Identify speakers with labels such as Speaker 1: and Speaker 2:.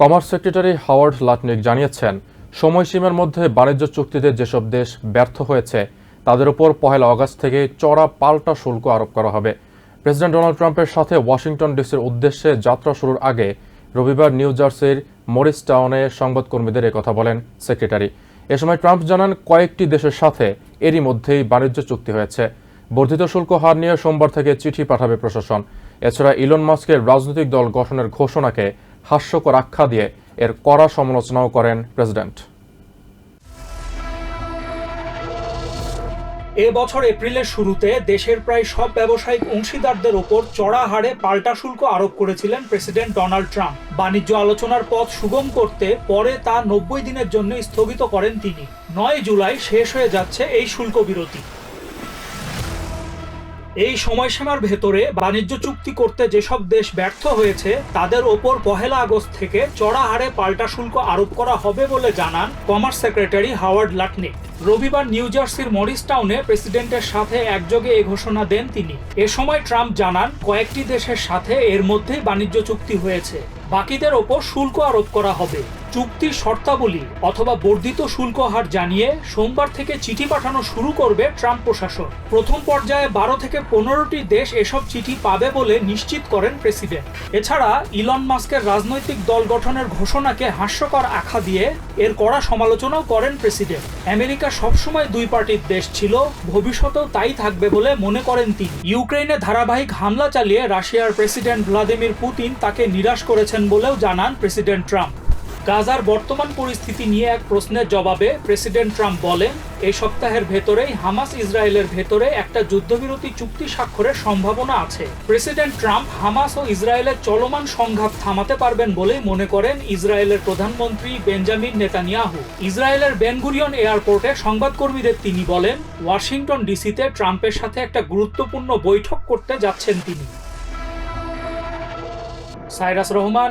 Speaker 1: Commerce secretary Howard Lutnick জানিয়েছেন, সময়সীমার মধ্যে বাণিজ্য চুক্তিতে যেসব দেশ ব্যর্থ হয়েছে, তাদের উপর পহেলা আগস্ট থেকে চড়া পাল্টা শুল্ক আরোপ করা হবে। প্রেসিডেন্ট ডোনাল্ড ট্রাম্পের সাথে ওয়াশিংটন ডিসির উদ্দেশ্যে যাত্রা শুরুর আগে রবিবার নিউ জার্সির মরিস টাউনে সংবাদকর্মীদের কথা বলেন সেক্রেটারি। এ সময় ট্রাম্প জানান, কয়েকটি দেশের সাথে এরই মধ্যেই বাণিজ্য চুক্তি হয়েছে। বর্ধিত শুল্ক হার নিয়ে সোমবার থেকে চিঠি পাঠাবে প্রশাসন। এছাড়া ইলন মাস্কের রাজনৈতিক দল গঠনের ঘোষণাকে হাস্যকর আখ্যা দিয়ে এর কড়া সমালোচনাও করেন প্রেসিডেন্ট।
Speaker 2: এ বছর এপ্রিলের শুরুতে দেশের প্রায় সব ব্যবসায়িক অংশীদারদের ওপর চড়া হারে পাল্টা শুল্ক আরোপ করেছিলেন প্রেসিডেন্ট ডোনাল্ড ট্রাম্প। বাণিজ্য আলোচনার পথ সুগম করতে পরে তা নব্বই দিনের জন্য স্থগিত করেন তিনি। নয় জুলাই শেষ হয়ে যাচ্ছে এই শুল্ক বিরতি। এই সময়সীমার ভেতরে বাণিজ্য চুক্তি করতে যেসব দেশ ব্যর্থ হয়েছে, তাদের ওপর পহেলা আগস্ট থেকে চড়া হারে পাল্টা শুল্ক আরোপ করা হবে বলে জানান কমার্স সেক্রেটারি হাওয়ার্ড লাটনিক। রবিবার নিউ জার্সির মরিস টাউনে প্রেসিডেন্টের সাথে একযোগে এ ঘোষণা দেন তিনি। এ সময় ট্রাম্প জানান, কয়েকটি দেশের সাথে এর মধ্যেই বাণিজ্য চুক্তি হয়েছে। বাকিদের ওপর শুল্ক আরোপ করা হবে। চুক্তির শর্তাবলী অথবা বর্ধিত শুল্ক হার জানিয়ে সোমবার থেকে চিঠি পাঠানো শুরু করবে ট্রাম্প প্রশাসন। প্রথম পর্যায়ে বারো থেকে পনেরোটি দেশ এসব চিঠি পাবে বলে নিশ্চিত করেন প্রেসিডেন্ট। এছাড়া ইলন মাস্কের রাজনৈতিক দল গঠনের ঘোষণাকে হাস্যকর আখ্যা দিয়ে এর কড়া সমালোচনাও করেন প্রেসিডেন্ট। আমেরিকা সবসময় দুই পার্টির দেশ ছিল, ভবিষ্যতেও তাই থাকবে বলে মনে করেন তিনি। ইউক্রেনে ধারাবাহিক হামলা চালিয়ে রাশিয়ার প্রেসিডেন্ট ভ্লাদিমির পুতিন তাকে নিরাশ করেছেন বলেও জানান প্রেসিডেন্ট ট্রাম্প। গাজার বর্তমান পরিস্থিতি নিয়ে এক প্রশ্নের জবাবে প্রেসিডেন্ট ট্রাম্প বলেন এই সপ্তাহের ভেতরেই হামাস ইসরায়েলের ভেতরে একটা যুদ্ধবিরতি চুক্তি স্বাক্ষরের সম্ভাবনা আছে। প্রেসিডেন্ট ট্রাম্প হামাস ও ইসরায়েলের চলমান সংঘাত থামাতে পারবেন বলেই মনে করেন ইসরায়েলের প্রধানমন্ত্রী বেঞ্জামিন নেতানিয়াহু। ইসরায়েলের বেনগুরিয়ন এয়ারপোর্টে সংবাদকর্মীদের তিনি বলেন, ওয়াশিংটন ডিসিতে ট্রাম্পের সাথে একটা গুরুত্বপূর্ণ বৈঠক করতে যাচ্ছেন তিনি। Cyrus Rahman